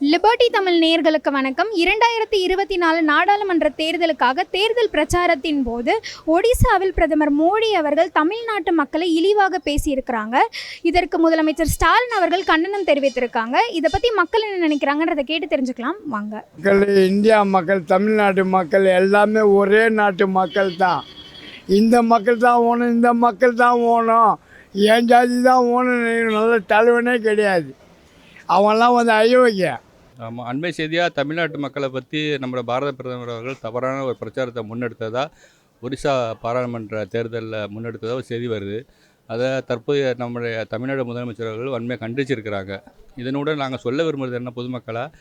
Liberty Tamil நேயர்களுக்கு வணக்கம். இரண்டாயிரத்தி இருபத்தி நாலு நாடாளுமன்ற தேர்தலுக்காக தேர்தல் பிரச்சாரத்தின் போது ஒடிசாவில் பிரதமர் மோடி அவர்கள் தமிழ்நாட்டு மக்களை இழிவாக பேசியிருக்கிறாங்க. இதற்கு முதலமைச்சர் ஸ்டாலின் அவர்கள் கண்டனம் தெரிவித்திருக்காங்க. இதை பற்றி மக்கள் என்ன நினைக்கிறாங்கன்றதை கேட்டு தெரிஞ்சுக்கலாம். வாங்க. மக்கள் இந்தியா மக்கள் தமிழ்நாட்டு மக்கள் எல்லாமே ஒரே நாட்டு மக்கள் தான். இந்த மக்கள் தான் ஓணும் இந்த மக்கள் தான் ஓணும். என் ஜாதி தான் ஓணும் நல்ல தலைவனே கிடையாது. அவன்லாம் வந்து அயோக்கியன். ஆமாம் அண்மை செய்தியாக தமிழ்நாட்டு மக்களை பற்றி நம்மளோட பாரத பிரதமர் அவர்கள் தவறான ஒரு பிரச்சாரத்தை முன்னெடுத்ததா ஒரிசா பாராளுமன்ற தேர்தலில் முன்னெடுத்ததாக ஒரு செய்தி வருது. அதை தற்போதைய நம்முடைய தமிழ்நாடு முதலமைச்சர் அவர்கள் வன்மையாக கண்டிச்சிருக்கிறாங்க. இதனுடன் நாங்கள் சொல்ல விரும்புகிறது என்ன பொதுமக்களாக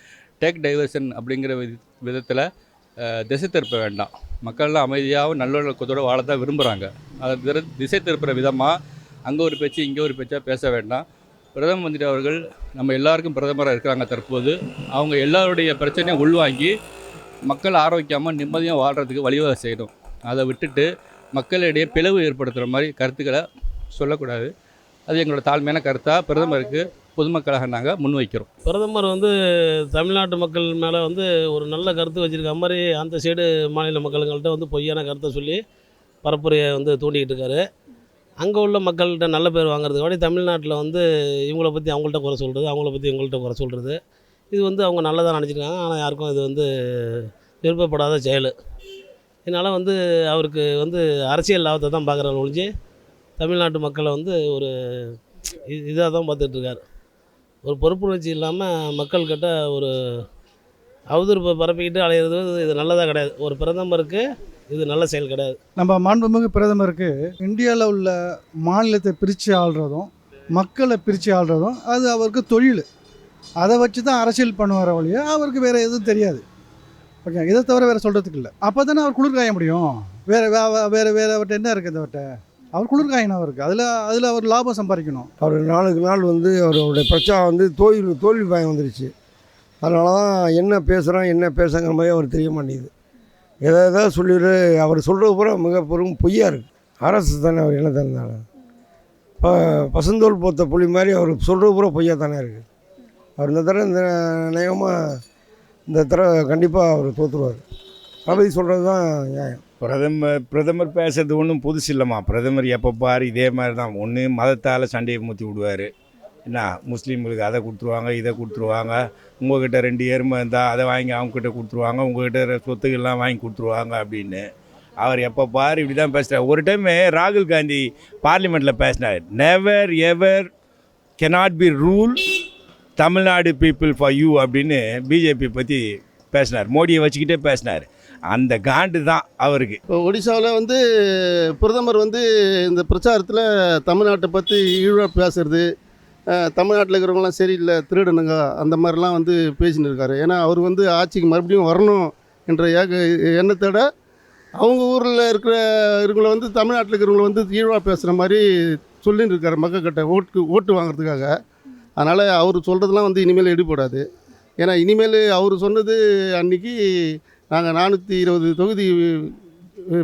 டேக் டைவர்ஷன் அப்படிங்கிற வித விதத்தில் திசை திருப்ப வேண்டாம். மக்கள்லாம் அமைதியாகவும் நல்லொழுக்கத்தோடு வாழ தான் விரும்புகிறாங்க அதை திரு- திசை திருப்புற விதமாக அங்கே ஒரு பேச்சு இங்கே ஒரு பேச்சாக பேச வேண்டாம். பிரதம மந்திரி அவர்கள் நம்ம எல்லாருக்கும் பிரதமராக இருக்கிறாங்க தற்போது. அவங்க எல்லாருடைய பிரச்சனையும் உள்வாங்கி மக்கள் ஆரோக்கியமாக நிம்மதியாக வாழ்கிறதுக்கு வழிவகை செய்யணும். அதை விட்டுட்டு மக்களிடையே பிளவு ஏற்படுத்துகிற மாதிரி கருத்துக்களை சொல்லக்கூடாது. அது எங்களோட தாழ்மையான கருத்தாக பிரதமருக்கு பொதுமக்களாக நாங்கள் முன்வைக்கிறோம். பிரதமர் வந்து தமிழ்நாட்டு மக்கள் மேலே வந்து ஒரு நல்ல கருத்து வச்சுருக்க மாதிரி அந்த சைடு மாநில மக்களுங்கள்ட்ட வந்து பொய்யான கருத்தை சொல்லி பரப்புரையை வந்து தூண்டிக்கிட்டு இருக்காரு. அங்கே உள்ள மக்கள்கிட்ட நல்ல பேர் வாங்குறதுக்கு வாடி தமிழ்நாட்டில் வந்து இவங்கள பற்றி அவங்கள்ட்ட குறை சொல்கிறது அவங்கள பற்றி இவங்கள்ட்ட குறை சொல்கிறது இது வந்து அவங்க நல்லதாக நினச்சிருக்காங்க. ஆனால் யாருக்கும் இது வந்து விருப்பப்படாத செயல். இதனால் வந்து அவருக்கு வந்து அரசியல் லாபத்தை தான் பார்க்குறாரு ஒழிஞ்சு தமிழ்நாட்டு மக்களை வந்து ஒரு இதாக தான் பார்த்துட்ருக்காரு. ஒரு பொறுப்புணர்ச்சி இல்லாமல் மக்கள்கிட்ட ஒரு அவதூறு ப- பரப்பிக்கிட்டு அலையிறது இது நல்லதாக கிடையாது. ஒரு பிரதமருக்கு இது நல்ல செயல் கிடையாது. நம்ம மாண்புமிகு பிரதமருக்கு இந்தியாவில் உள்ள மாநிலத்தை பிரித்து ஆள்றதும் மக்களை பிரித்து ஆள்றதும் அது அவருக்கு தொழில். அதை வச்சு தான் அரசியல் பண்ணுவார் வழியா அவருக்கு வேறு எதுவும் தெரியாது. ஓகே இதை தவிர வேறு சொல்கிறதுக்கு இல்லை. அப்போ தானே அவர் குளிர் காய முடியும். வேறு வே வேறு வேறு அவர்கிட்ட என்ன இருக்குது அவர்கிட்ட? அவர் குளிர் காயணும் அவருக்கு அதில் அதில் அவர் லாபம் சம்பாதிக்கணும். அவர் நாளுக்கு நாள் வந்து அவருடைய பிரச்சாரம் வந்து தோல்வி தோல்வி பயம் வந்துருச்சு. அதனால தான் என்ன பேசுகிறோம் என்ன பேசுங்கிற மாதிரி அவர் தெரிய மாட்டேங்குது. எதை எதாவது சொல்லிடு அவர் சொல்கிறது பூரா மிக பெரும் பொய்யா இருக்குது அரசு தானே அவர் என்ன தந்தாலும் இப்போ பசுந்தோல் போத்த புலி மாதிரி அவர் சொல்கிறது பூரா பொய்யா தானே இருக்குது அவர் இந்த தடவை இந்த நயமாக இந்த தடவை கண்டிப்பாக அவர் தோற்றுருவார் தளபதி சொல்கிறது தான் நியாயம். பிரதமர் பிரதமர் பேசுறது ஒன்றும் புதுசு இல்லைம்மா பிரதமர் எப்போ பாரு இதே மாதிரி தான். ஒன்று மதத்தால் சண்டையை மூத்தி விடுவார். என்ன முஸ்லீம்களுக்கு அதை கொடுத்துருவாங்க இதை கொடுத்துருவாங்க உங்ககிட்ட ரெண்டு எருமை இருந்தால் அதை வாங்கி அவங்கக்கிட்ட கொடுத்துருவாங்க உங்ககிட்ட சொத்துக்கள்லாம் வாங்கி கொடுத்துருவாங்க அப்படின்னு. அவர் எப்போ பாரு இப்படி தான் பேசுகிறார் ஒரு டைம் ராகுல் காந்தி பார்லிமெண்ட்டில் பேசினார். Never ever cannot be rule Tamil Nadu people for you அப்படின்னு பிஜேபி பற்றி பேசினார். மோடியை வச்சுக்கிட்டே பேசினார். அந்த காண்டு தான் அவருக்கு. இப்போ ஒடிசாவில் வந்து பிரதமர் வந்து இந்த பிரச்சாரத்தில் தமிழ்நாட்டை பற்றி ஈழ பேசுறது தமிழ்நாட்டில் இருக்கிறவங்களாம் சரியில்லை திருடனுங்க அந்த மாதிரிலாம் வந்து பேசின்னு இருக்காரு. ஏன்னா அவர் வந்து ஆட்சிக்கு மறுபடியும் வரணும் என்ற ஏக எண்ணத்தோட அவங்க ஊரில் இருக்கிற இவங்களை வந்து தமிழ்நாட்டில் இருக்கிறவங்களை வந்து ஈழாக பேசுகிற மாதிரி சொல்லின்னு இருக்கார் மக்கள்கிட்ட ஓட்டு ஓட்டு வாங்குறதுக்காக. அதனால் அவர் சொல்கிறதுலாம் வந்து இனிமேல் எடுபடாது. ஏன்னா இனிமேல் அவர் சொன்னது அன்னைக்கு நாங்கள் நானூற்றி இருபது தொகுதி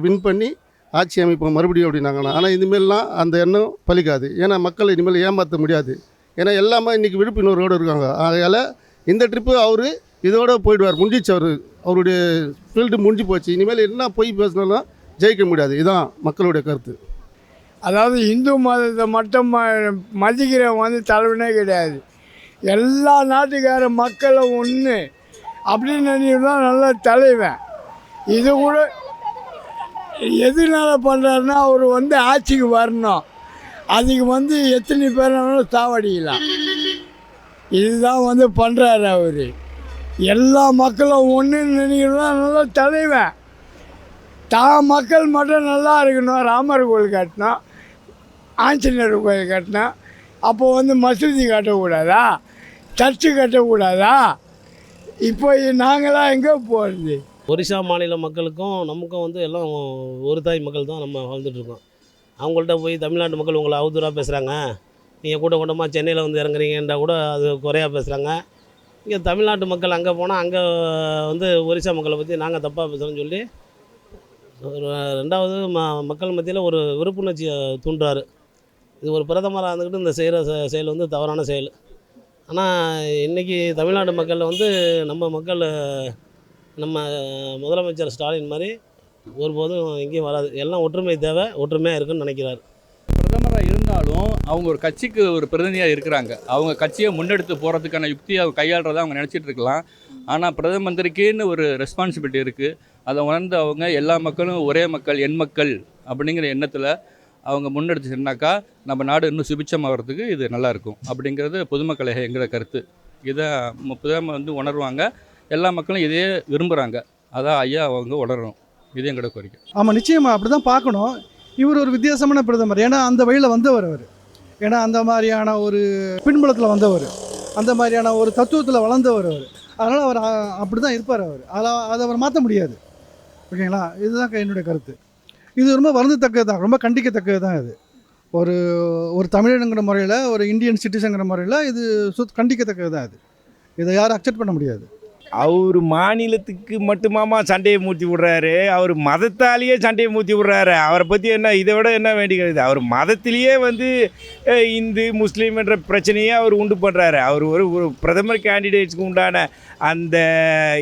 வின் பண்ணி ஆட்சி அமைப்போம் மறுபடியும் அப்படின்னாங்கண்ணா ஆனால் இனிமேல்லாம் அந்த எண்ணம் பலிக்காது. ஏன்னா மக்களை இனிமேல் ஏமாற்ற முடியாது. ஏன்னா எல்லாமே இன்றைக்கி விழிப்புணர்வோடு இருக்காங்க. அதனால் இந்த ட்ரிப்பு அவர் இதோட போயிடுவார். முடிஞ்சிச்சு அவர். அவருடைய ஃபீல்டு முடிஞ்சு போச்சு. இனிமேல் என்ன போய் பேசினாலும் ஜெயிக்க முடியாது. இதுதான் மக்களுடைய கருத்து. அதாவது இந்து மதத்தை மட்டும் ம- மதிக்கிறவன் வந்து தலைவனே கிடையாது. எல்லா நாட்டுக்கார மக்களும் ஒன்று அப்படின்னு நினைக்கிறதா நல்ல தலைவன். இது கூட எதனால பண்ணுறாருன்னா அவர் வந்து ஆட்சிக்கு வரணும். அதுக்கு வந்து எத்தனை பேர் சாவடிக்கலாம். இதுதான் வந்து பண்ணுறாரு அவர். எல்லா மக்களும் ஒன்றுன்னு நினைக்கிறதா நல்ல தலைவன். தான் மக்கள் மட்டும் நல்லா இருக்கணும். ராமர் கோயில் கட்டினோம் ஆஞ்சநேயர் கோயில் கட்டினோம் அப்போ வந்து மசூதி கட்டக்கூடாதா? சர்ச்சு கட்டக்கூடாதா? இப்போ நாங்களாம் எங்கே போகிறது ஒரிசா மாநில மக்களுக்கும் நமக்கும் வந்து எல்லாம் ஒரு தாய் மக்கள் தான் நம்ம வாழ்ந்துட்டுருக்கோம் அவங்கள்ட்ட போய் தமிழ்நாட்டு மக்கள் உங்களை அவதூறாக பேசுகிறாங்க நீங்கள் கூட்ட கூட்டமாக சென்னையில் வந்து இறங்குறீங்கன்றா கூட அது குறையாக பேசுகிறாங்க இங்கே தமிழ்நாட்டு மக்கள் அங்கே போனால் அங்கே வந்து ஒரிசா மக்களை பற்றி நாங்கள் தப்பாக பேசுகிறோன்னு சொல்லி ஒரு ரெண்டாவது ம மக்கள் மத்தியில் ஒரு விருப்புணர்ச்சியை தூண்டுறாரு. இது ஒரு பிரதமராக இருந்துக்கிட்டு இந்த செய்கிற செயல் வந்து தவறான செயல். ஆனால் இன்றைக்கி தமிழ்நாடு மக்கள் வந்து நம்ம மக்கள் நம்ம முதலமைச்சர் ஸ்டாலின் மாதிரி ஒருபோதும் எங்கேயும் வராது. எல்லாம் ஒற்றுமை தேவை ஒற்றுமையாக இருக்குன்னு நினைக்கிறார். பிரதமராக இருந்தாலும் அவங்க ஒரு கட்சிக்கு ஒரு பிரதிநிதியாக இருக்கிறாங்க. அவங்க கட்சியை முன்னெடுத்து போகிறதுக்கான யுக்தியை அவங்க கையாளுறதை அவங்க நினச்சிட்டு இருக்கலாம். ஆனால் பிரதம மந்திரிக்குன்னு ஒரு ரெஸ்பான்சிபிலிட்டி இருக்குது அதை உணர்ந்து அவங்க எல்லா மக்களும் ஒரே மக்கள் எண் மக்கள் அப்படிங்கிற எண்ணத்தில் அவங்க முன்னெடுத்துச்சின்னாக்கா நம்ம நாடு இன்னும் சுபிச்சமாகறதுக்கு இது நல்லாயிருக்கும் அப்படிங்கிறது பொதுமக்களை எங்களோட கருத்து. இதை பிரதமர் வந்து உணர்வாங்க. எல்லா மக்களும் இதையே விரும்புகிறாங்க அதான் ஐயா அவங்க உணரணும். இது எங்களோட கோரிக்கை. ஆமாம் நிச்சயமாக அப்படி தான் பார்க்கணும். இவர் ஒரு வித்தியாசமான பிரதமர். ஏன்னா அந்த வழியில் வந்தவர் அவர். ஏன்னா அந்த மாதிரியான ஒரு பின்புலத்தில் வந்தவர். அந்த மாதிரியான ஒரு தத்துவத்தில் வளர்ந்தவர் அவர். அதனால் அவர் அப்படி தான் இருப்பார் அவர். அதை அதை அவர் மாற்ற முடியாது. ஓகேங்களா? இதுதான் என்னுடைய கருத்து. இது ரொம்ப வருந்தத்தக்கது தான் ரொம்ப கண்டிக்கத்தக்கது தான் இது. ஒரு ஒரு தமிழனுங்கிற முறையில் ஒரு இந்தியன் சிட்டிசங்கிற முறையில் இது சுத் கண்டிக்கத்தக்கது தான் இது. இதை யாரும் அக்செப்ட் பண்ண முடியாது. அவர் மாநிலத்துக்கு மட்டுமாமா சண்டையை மூட்டி விடுறாரு. அவர் மதத்தாலேயே சண்டையை மூட்டி விடுறாரு. அவரை பற்றி என்ன இதை விட என்ன வேண்டிக்கிறது அவர் மதத்திலேயே வந்து இந்து முஸ்லீம் என்ற பிரச்சனையே அவர் உண்டு பண்ணுறாரு அவர் ஒரு ஒரு பிரதமர் கேண்டிடேட்ஸ்க்கு உண்டான அந்த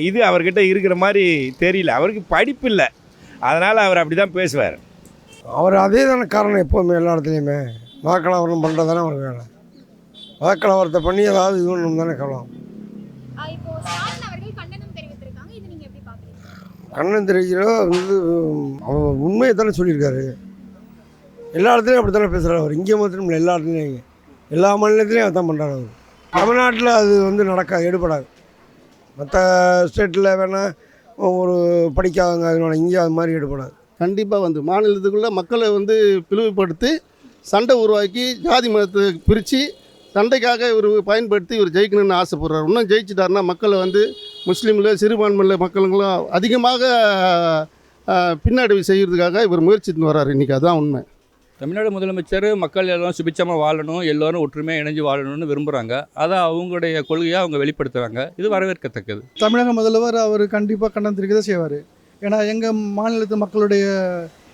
இது அவர்கிட்ட இருக்கிற மாதிரி தெரியல. அவருக்கு படிப்பு இல்லை. அதனால் அவர் அப்படி தான் பேசுவார். அவர் அதே தானே காரணம் எப்போவுமே எல்லா இடத்துலையுமே. வாக்கலவரம் பண்ணுறது தானே அவர் வேலை. வாக்கலவரத்தை பண்ணி ஏதாவது இது ஒன்று தானே கவலம் இப்போ ஸ்டாலின் அவர்கள் கண்டனம் தெரிவித்திருக்காங்க இது நீங்க எப்படி பாக்குறீங்க கண்ணன் தெரிகிறோ வந்து அவர் உண்மையை தானே சொல்லியிருக்காரு. எல்லா இடத்துலையும் அப்படி தானே பேசுகிறார் அவர். இங்கே மாத்திரம் இல்லை எல்லா இடத்துலையும் எல்லா மாநிலத்திலையும் அதான் பண்ணுறாரு அவர். தமிழ்நாட்டில் அது வந்து நடக்காது எடுபடாது. மற்ற ஸ்டேட்டில் வேணால் ஒரு படிக்காதவங்க அதனால இங்கே அது மாதிரி எடுபடாது. கண்டிப்பாக வந்து மாநிலத்துக்குள்ளே மக்களை வந்து பிளவுபடுத்தி சண்டை உருவாக்கி ஜாதி மதத்தை பிரித்து சண்டைக்காக இவர் பயன்படுத்தி இவர் ஜெயிக்கணும்னு ஆசைப்படுறாரு. இன்னும் ஜெயிச்சிட்டாருன்னா மக்களை வந்து முஸ்லீமில் சிறுபான்மையில் மக்களுங்களும் அதிகமாக அஹ், பின்னடைவு செய்கிறதுக்காக இவர் முயற்சித்து வர்றாரு இன்றைக்கி அதுதான் உண்மை. தமிழ்நாடு முதலமைச்சர் மக்கள் எல்லாம் சுபிச்சமாக வாழணும் எல்லோரும் ஒற்றுமையாக இணைஞ்சு வாழணும்னு விரும்புகிறாங்க அதை அவங்களுடைய கொள்கையை அவங்க வெளிப்படுத்துகிறாங்க இது வரவேற்கத்தக்கது. தமிழக முதல்வர் அவர் கண்டிப்பாக கண்டனம் தெரிவிக்க தான் செய்வார். ஏன்னா எங்கள் மாநிலத்து மக்களுடைய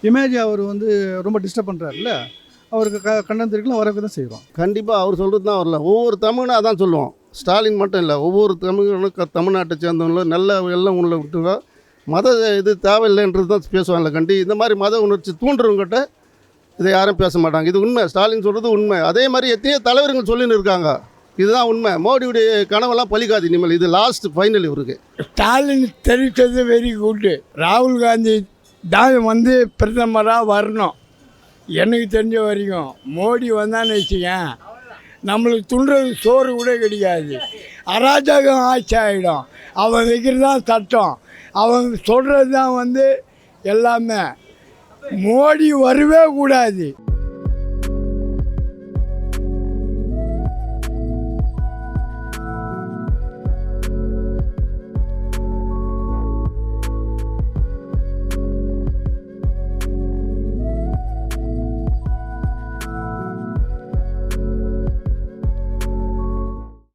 இமேஜ் அவர் வந்து ரொம்ப டிஸ்டர்ப் பண்ணுறாருல்ல அவருக்கு க கண்டனம் தெரிவிக்கலாம் வரவே தான் செய்வோம் கண்டிப்பாக அவர் சொல்கிறது தான் வரல. ஒவ்வொரு தமிழனும் அதான் சொல்லுவோம். ஸ்டாலின் மட்டும் இல்லை ஒவ்வொரு தமிழனும் தமிழ்நாட்டை சேர்ந்தவங்களும் நல்ல எல்லாம் உள்ள விட்டுங்க மத இது தேவையில்லைன்றது தான் பேசுவாங்கல்ல கண்டி. இந்த மாதிரி மத உணர்ச்சி தூண்டுறவங்ககிட்ட இதை யாரும் பேச மாட்டாங்க. இது உண்மை. ஸ்டாலின் சொல்கிறது உண்மை. அதே மாதிரி எத்தனையோ தலைவர்கள் சொல்லின்னு இருக்காங்க. இதுதான் உண்மை. மோடியுடைய கனவெல்லாம் பலிக்காது இனிமேல். இது லாஸ்ட் ஃபைனல் இவருக்கு. ஸ்டாலின் தெரிவித்தது வெரி குட்டு ராகுல் காந்தி தான் வந்து பிரதமராக வரணும். எனக்கு தெரிஞ்ச வரைக்கும் மோடி வந்தான்னு வச்சுக்கேன். நம்மளுக்கு துண்டுறது சோறு கூட கிடையாது. அராஜகம் ஆட்சி ஆகிடும் அவன் வைக்கிறது தான் சட்டம். அவன் சொல்கிறது தான் வந்து எல்லாமே. மோடி வரவே கூடாது.